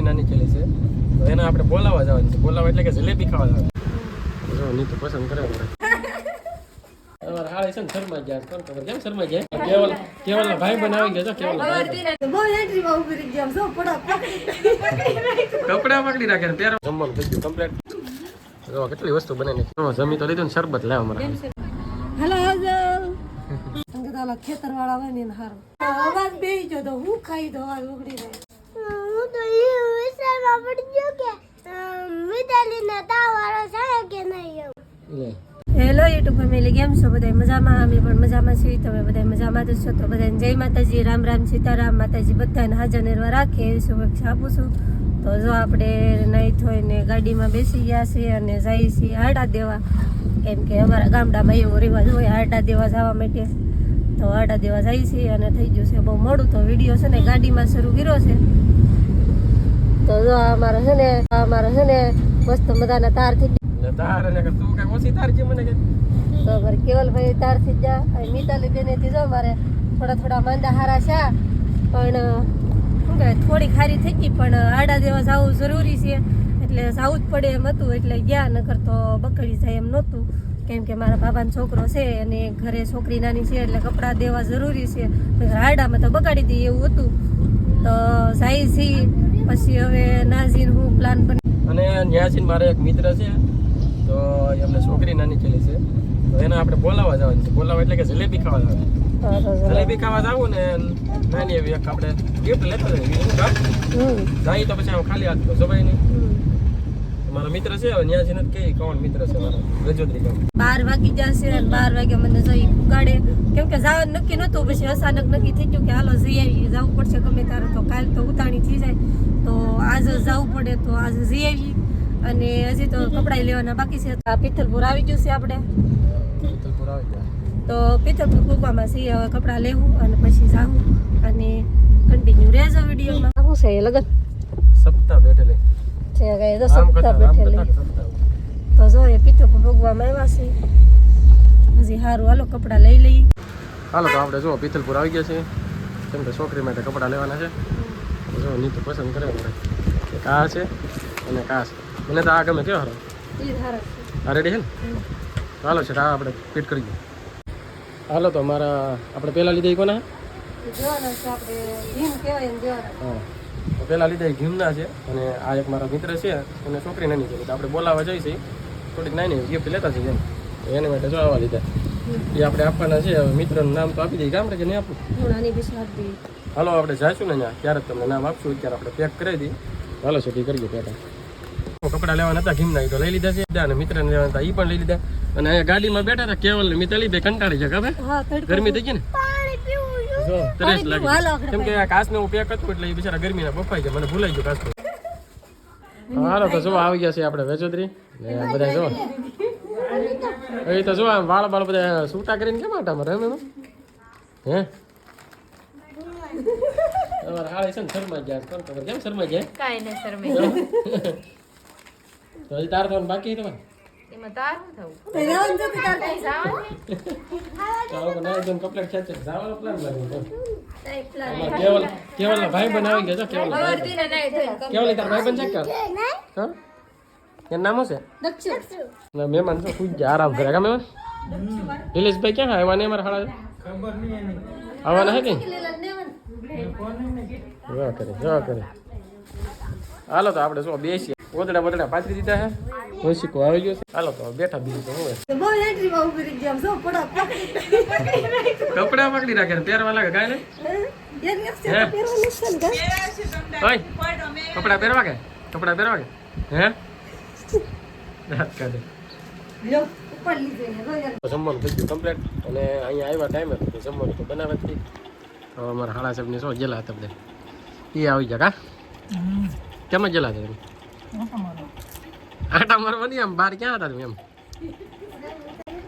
છોકરી નાની કેલી છે. તો એને આપણે બોલાવવા જવાનું છે. બોલાવવા એટલે કે જલેબી ખાવા જવાનું. જો નીતુ પસંદ કરે તમારા હાળે છે ને શર્મા ગયા કોણ ખબર? કેમ શર્મા ગયા? કેવલ કેવલ ભાઈ બનાવી ગયા પડા કપડા પકડી રાખ્યા પહેરો. જમવાનું થઈ ગયું કમ્પ્લીટ જો કેટલી વસ્તુ બને ને જો જમી તો લીધું ને શરબત લાવ અમારા હેલો અંગત ખેતર વાળા હોય ને હારું. અવાજ બેહી ગયો તો હું ખાઈ દો ઉગડી જાય હું તો એ વિચારવા પડી ગયો કે મિતાલીને તાવ વાળો છે કે નહીં એવું લે હેલો યુટ્યુબ ફેમિલી કેમ છો બધા મજામાં? અમે પણ મજામાં છીએ. તમે બધા મજામાં જ છો? તો બધાને જય માતાજી રામ રામ સીતારામ. માતાજી બધાને હાજર નિર્વા રાખે. એવી શુભેચ્છા આપું છું. તો જો આપણે નહીં થોઈને ગાડીમાં બેસી ગયા છીએ અને જઈએ છીએ આડા દેવા. કેમ કે અમારા ગામડામાં એવો રિવાજ હોય આડા દેવા જવા માટે. તો આડા દેવા જઈએ છીએ અને થઈ ગયું છે બહુ મોડું. તો વીડિયો છે ને ગાડીમાં શરૂ કર્યો છે. તો જો અમારે છે ને અમારે છે ને મસ્ત મજાના તાર થઈ તાર અને તું કઈ ઓછી તાર છે મને કે. તો મારે કેવલભાઈ જ જા. અને મિતાલી બેનેથી જો મારે થોડા થોડા માંદા હારા છે. પણ શું કહેવાય થોડી ખારી થઈ ગઈ પણ આડા દેવા જવું જરૂરી છે. એટલે જવું જ પડે એમ હતું એટલે ગયા નકર તો બકડી જાય એમ નહોતું. કેમ કે મારા બાબાનો છોકરો છે અને ઘરે છોકરી નાની છે એટલે કપડાં દેવા જરૂરી છે. આડામાં તો બગાડી દઈએ એવું હતું. તો જાય છીએ પછી હવે નાઝીન હું પ્લાન બની અને ન્યાસીન મારે એક મિત્ર છે તો એમને છોકરી નાની ચેલી છે. તો એને આપણે બોલાવવા જવાની છે. બોલાવવા એટલે કે જલેબી ખાવા જવાનું જલેબી ખાવા જાવું ને નાની એવી એક આપણે ગિફ્ટ લેતા જાય તો પછી આમ ખાલી હાથ જવાય નહીં મારા મિત્ર છે હવે ન્યાસી નથી કે કોણ મિત્ર છે મારા. રજોદરી ગામ બાર વાગી જશે અને બાર વાગે મને જઈ ઉગાડે કેમ કે જવાનું નક્કી નહોતું પછી અચાનક નક્કી થઈ ગયું કે હાલો જઈ આવી જવું પડશે ગમે ત્યારે તો કાલ તો ઉતાણી થઈ જાય. તો આજે જવું પડે તો આજે જઈ આવી અને હજી તો કપડાં લેવાના બાકી છે. આ પિથલપુર આવી ગયું છે આપણે. પિથલપુર આવી ગયા. તો પિથલપુર કૂકવામાં છીએ હવે કપડાં લેવું અને પછી જાવું. અને કન્ટિન્યુ રહેજો વિડીયોમાં. શું છે લગન? સપ્તાહ બેઠેલી. છે કઈ તો સપ્તાહ બેઠેલી. તો જો એ પીતો ભોગવામાં આવ્યા છે. હજી સારું હાલો કપડાં લઈ લઈએ. હાલો તો આપણે જો પિત્તલપુર આવી ગયા છે કેમ કે છોકરી માટે કપડાં લેવાના છે. જો નીતુ પસંદ કરે આપણે એક આ છે અને કા છે. મને તો આ ગમે કેવો હારો? આ રેડી છે ને? હાલો છે આ આપણે ફિટ કરી દઈએ હાલો તો મારા આપણે પહેલાં લીધા કોના? હા. પહેલાં લીધા ઘીમના છે અને આ એક મારા મિત્ર છે એને છોકરી નાની છે. તો આપણે બોલાવવા જઈએ છીએ. થોડીક નાની ગિફ્ટ લેતા છીએ એની માટે જો લીધા. એ આપણે આપવાના છે. હવે મિત્રનું નામ તો આપી દઈએ. ગામડે કે નહીં આપું હાલો આપણે જઈશું ને ત્યાં. ત્યારે તમને નામ આપશું. અત્યારે આપણે પેક કરી દઈએ. હાલો છોટી કરીએ પેટા કપડા લેવાના હતા ઘીમના. એ તો લઈ લીધા છે. અને મિત્રને લેવાના હતા. એ પણ લઈ લીધા. અને ગાડીમાં બેઠા હતા. કેવલ ને મિતાલી બે કંટાળી છે ખબર ગરમી થઈ ગઈ ને? જો તરસ લાગી. હાલો કેમ કે આ એટલે એ બિચારા ગરમીના બફાઈ ગયા. મને ભૂલાઈ ગયું હાલો તો જો આવી ગયા છે આપણે વેચોદરી. ને બધા જો એ તો જો આમ વાળ બાળ બધા સૂટા કરીને કેમ આટા મારે એમ હે? તમારા હાળે છે ને શરમા ગયા કોણ ખબર? કેમ શરમા ગયા? કાંઈ નહીં શરમે તો હજી તાર થવાનું બાકી તમારે? એમાં તાર થવું? જવાનું આ લોકો નાઈ ધોઈને કપલેટ ખેંચે. જવાનો પ્લાન લાગે છે કાંઈ plan આમાં કેવલ કેવલના ભાઈ બન આવી ગયા કેવલ ભાઈ કેવલ તાર બન છે કે? હા? એનું નામ શું છે? મહેમાન તો પૂછ આરામ કરે. કા મહેમાન? નિલેશભાઈ ક્યાં આવ્યા ને અમારા હાડા આવવાના હે કઈ જવા કરે જો કરે. હાલો તો આપણે શું બેસીએ. ઓદડા બદડા પાથરી દીધા હે ઓશિકો આવી ગયો છે. હાલો તો બેઠા બીજું તો હું બહુ એન્ટ્રીમાં ઊભી રહી ગયા છો પડા કપડા પકડી રાખે ને પહેરવા લાગે કાંઈ નહીં? કપડા પહેરવા કે? કપડા પહેરવા કે? હે? જો. જમવાનું થઈ ગયું કમ્પ્લીટ અને અહીંયા આવ્યા ટાઈમે તો જમવાનું તો બનાવે જ હવે અમારા હાડા સાહેબની શું જેલા હતા બધા. એ આવી ગયા કા? કેમ જ જેલા હતા આટા મારવાની આમ બહાર ક્યાં હતા તમે એમ?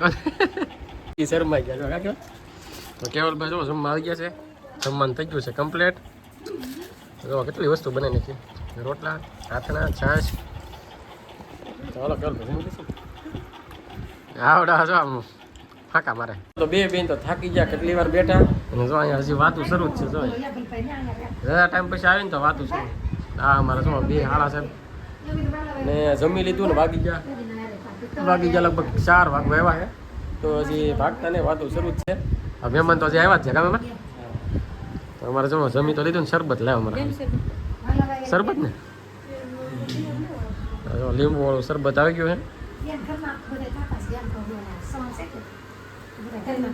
શરમાઈ ગયા છો કાકા તો કેવલભાઈ જો જમવા આવી ગયા છે. જમવાનું થઈ ગયું છે કમ્પ્લીટ જો કેટલી વસ્તુ બને નથી રોટલા હાથણા છાશ. ચાલો કેવલભાઈ આવડા જો આમ ફાંકા મારે. તો બે બેન તો થાકી ગયા કેટલી વાર બેઠા? અને જો અહીંયા હજી વાતું શરૂ જ છે જો જરા ટાઈમ પછી આવીને તો વાતું શરૂ. હા અમારા શું બે હાડા છે ને જમી લીધું ને વાગી ગયા. વાગી ગયા લગભગ ચાર વાગ આવ્યા છે તો હજી ભાગતા ને વાતો શરૂ જ છે. મહેમાન તો હજી આવ્યા જ છે કામ એમાં તો અમારે જો જમી તો લીધું ને શરબત લાવ અમારે. શરબત ને? લીંબુ વાળું શરબત આવી ગયું છે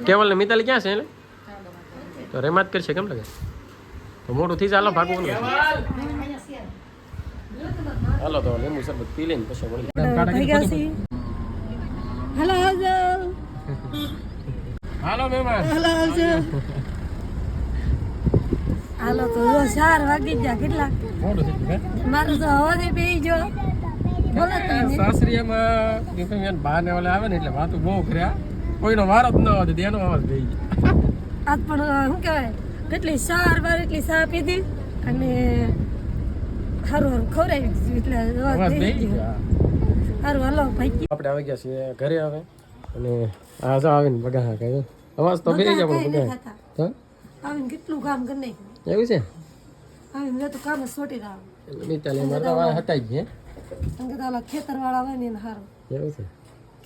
કેવલ ને મિતાલી ક્યાં છે એટલે તો રેમાત કરશે, કેમ લાગે? તો મોટું થઈ ચાલો ભાગવું હાલો તો લીંબુ શરબત પી લઈને પછી છીએ હલો આવજો હાલો મહેમાન. હલો આવજો હાલો તો જો ચાર વાગી ગયા કેટલા? મારું તો હવાથી બેહી જો? સાસરીયામાં દીપેન બહાર ને ઓલા આવે ને એટલે વાતું બહુ કર્યા. કોઈનો વારો જ ન આવે તો અવાજ થઈ ગયો. આજ પણ શું કહેવાય? કેટલી વાર એટલી ચા પીધી અને સારું સારું ખવડાવી દીધું એટલે અવાજ થઈ ગયો. ગયો સારું હાલો ભાઈ. આપણે આવી ગયા છીએ ઘરે આવે અને આ જો આવીને બગા કહે અવાજ તો બે જાય પણ બગા થતા. આવીને કેટલું કામ કરી નાખ્યું? એવું છે? આવીને મેં તો કામ સોટી રાવ મિતાલી વાળ જ કેમ ખેતર વાળા ને એને એવું છે?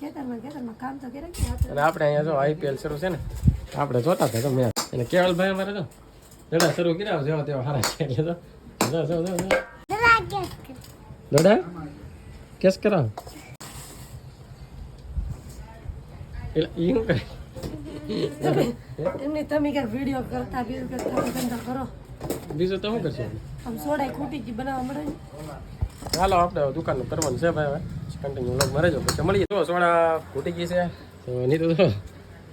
ખેતરમાં ખેતરમાં કામ તો કરે કે આ તો અને આપણે અહીંયા જો આઈપીએલ શરૂ છે ને આપણે જોતા હતા તો મેચ અને કેવલભાઈ અમારે તો દડા શરૂ કર્યા જેવા તેવા હારા છે. એટલે તો જો જો જો જો. લાગે દડા કેસ કરાવ. એટલે શું તમે ક્યાંક વીડિયો કરતા બીજું કરતા ધંધા કરો. બીજું તો શું કરશું? આમ ખૂટી ગઈ બનાવવા મળે આપણે દુકાનનું કરવાનું છે ભાઈ હવે. કન્ટિન્યુ લોક મરે જો પછી મળીએ. જો સોડા ફૂટી ગઈ છે. તો નહીં તો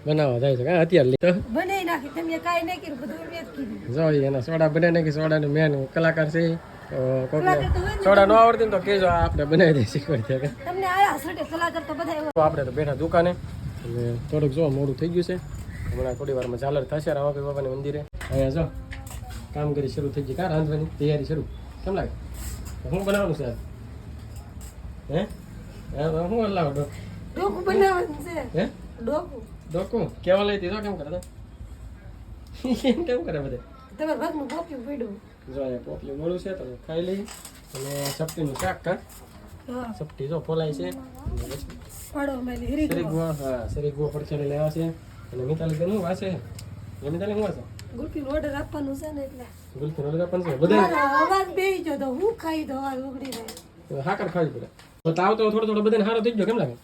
બનાવવા જાય છે. કાં અત્યારે લીધો. બનાવી નાખી તમે કાંઈ નહીં કર્યું બધું મેં કીધું. જો એના સોડા બનાવી નાખી. સોડાનું મેન કલાકાર છે સોડા ન આવડતી તો કહેજો આપણે બનાવી દઈએ શીખવાડી દે તમને બધા આપણે તો બેઠા દુકાને. થોડુંક જો મોડું થઈ ગયું છે. હમણાં થોડી વારમાં ઝાલર થશે રામાપીર બાબાને મંદિરે. અહીંયા જો કામ કરી શરૂ થઈ ગઈ. કાં રાંધવાની તૈયારી શરૂ? કેમ લાગે? હું શું બનાવવાનું છે હે? હે લાવો ડોકું? બનાવવાનું છે. હે? ડોકું? ડોકું? કેવા લઈ દીધો કેમ કરે કેમ કરે બધે? તમારા ભાગનું પડ્યું જો અહીંયા પોપલી મળું છે તો ખાઈ લઈ અને સપટીનું શાક કર હા. સપટી જો ફોલાય છે. હીરી શરીર ગુવા હા શરીર ગુવા પડશે લેવા છે. અને મિતાલી બેન શું વાસે એ મિતાલી શું વાસે ગુલ્ફીનો ઓર્ડર આપવાનું છે ને એટલે. ગુલફી રોલગા પણ છે? બધા અવાજ બેહી ગયો તો હું ખાઈ દો આ ઉગડી જાય. હાકર ખાવી પડે. તો તાવ તો થોડો થોડો બધાને સારો થઈ ગયો કેમ લાગે.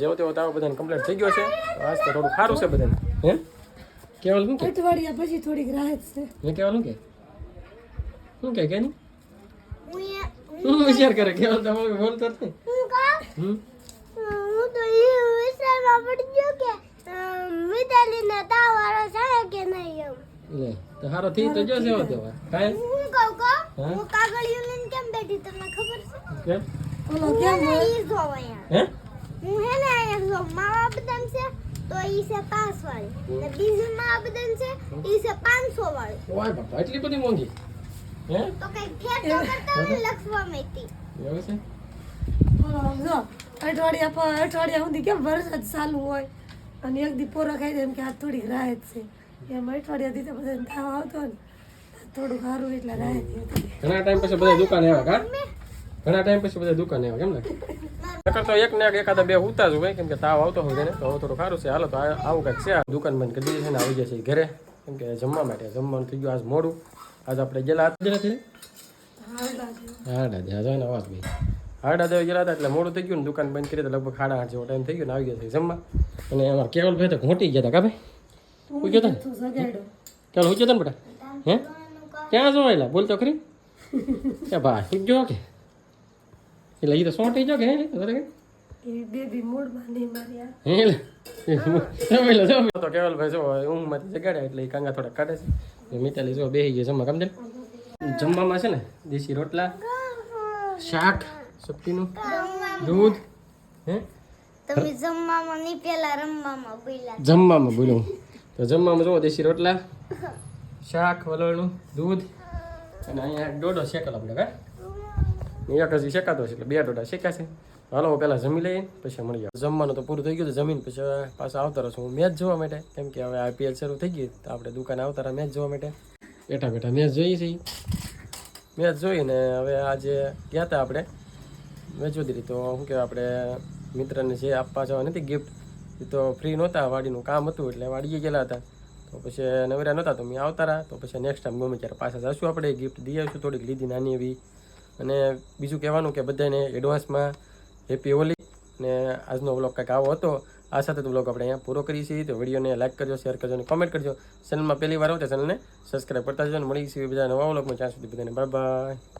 જેવો તેવો તાવ બધાને કમ્પ્લીટ થઈ ગયો છે. આજ તો થોડું સારું છે બધાને. હે? કેવલ શું કે? અઠવાડિયા પછી થોડીક રાહત છે. મેં કેવલ શું કે? શું કે કે નહીં? હું વિચાર કરે કેવલ તો બોલતો જ નહીં હું કહું? હું તો એ વિચારમાં પડી ગયો કે મિતાલી ને વાળો થાય કે નહીં એમ. લે તો હારો થઈ તો જો છે દેવા કાય હું કહું કહું? હું? કાગળિયું લઈને કેમ બેઠી તમને ખબર છે? કેમ ઓલો હું કેમ હું? હે ને આયા જો મારા બદામ છે? તો ઈ છે પાંચ વાળી ને બીજું માં બદામ છે ઈ છે પાંચસો વાળી ઓય બાપા એટલી બધી મોંઘી. હે? તો કઈ ફેર તો કરતા હોય લખવા મેતી એવું છે? જો અઠવાડિયા પર અઠવાડિયા સુધી કેમ વરસાદ ચાલુ હોય? અને એક દી પોરા ખાઈ દે એમ કે આ થોડીક રાહત છે. એમ અઠવાડિયાથી તો બધાને તાવ આવતો ને થોડું સારું એટલે રાહત ઘણા ટાઈમ પછી બધા દુકાને આવ્યા ઘણા ટાઈમ પછી બધા દુકાને આવ્યા કેમ લાગે? નકર તો એક ને એક એકાદા બે ઉતા જ હોય કેમ કે તાવ આવતો હોય ને તો હવે થોડું સારું છે. હાલો તો આવું કાંઈક છે. આ દુકાન બંધ કરી દીધી છે ને આવી જશે છે ઘરે કેમ કે જમવા માટે. જમવાનું થઈ ગયું આજ મોડું. આજ આપણે ગયેલા હતા. ગયેલા હા હાડા દે. જો ને અવાજ ભાઈ હાડા દાદા ગયેલા હતા એટલે મોડું થઈ ગયું ને દુકાન બંધ કરી તો લગભગ સાડા આઠ જેવો ટાઈમ થઈ ગયો ને આવી ગયા છે જમવા. અને અમારા કેવલભાઈ તો ઘોટી ગયા હતા કા ભાઈ? હું ગયો હતા ચાલો હું હતા ને બેટા? હે? ક્યાં જોવાયેલા? બોલ તો ખરી. કે ભાઈ હું જો કે? એટલે એ તો સોટી જો કે કે? એ બેબી મૂળમાં નહીં માર્યા હે જમેલો જમેલો તો કેવલભાઈ જો ઊંઘમાંથી જગાડ્યા એટલે એ કાંગા થોડા કાઢે છે. મિતાલી જો બેસી જમવા કમ જમવામાં છે ને દેશી રોટલા શાક સબ્જીનું દૂધ હે? તમે જમવામાં નહીં પેલા રમવામાં બોલ્યા. જમવામાં બોલું. તો જમવામાં જો દેશી રોટલા શાક વલોણનું દૂધ અને અહીંયા શેકલ શેકેલો આપણે કા? એક હજી શેકાતો છે, એટલે બે દોડા શેકાશે હાલો પહેલાં જમી લઈએ, પછી મળીએ જમવાનું તો પૂરું થઈ ગયું જમીન પછી પાછા આવતા રહેશું હું મેચ જોવા માટે. કેમ કે હવે આઈપીએલ શરૂ થઈ ગઈ તો આપણે દુકાને આવતા રહ્યા મેચ જોવા માટે. બેઠા બેઠા મેચ જોઈએ છીએ મેચ જોઈને હવે આજે ગયા હતા આપણે મેં જોતી તો શું કહેવાય, આપણે મિત્રને જે આપવા જવા નથી ગિફ્ટ એ તો ફ્રી નહોતા, વાડીનું કામ હતું એટલે વાડીએ ગયેલા હતા. તો પછી નવરા નહોતા, તો મેં આવતા રહ્યા તો પછી નેક્સ્ટ ટાઈમ ગમે ત્યારે પાછા જશું આપણે ગિફ્ટ દઈ આવીશું થોડીક લીધી નાની એવી. અને બીજું કહેવાનું કે બધાને એડવાન્સમાં હેપી હોલી અને આજનો બ્લોગ કંઈક આવો હતો. આ સાથે તો વ્લોગ આપણે અહીંયા પૂરો કરીએ છીએ. તો વિડીયોને લાઈક કરજો શેર કરજો અને કોમેન્ટ કરજો. ચેનલમાં પહેલી વાર આવતા તો ચેનલને સબસ્ક્રાઈબ કરતા જજો અને મળીશું બીજા નવા બ્લોગમાં ત્યાં સુધી બધાને બાય બાય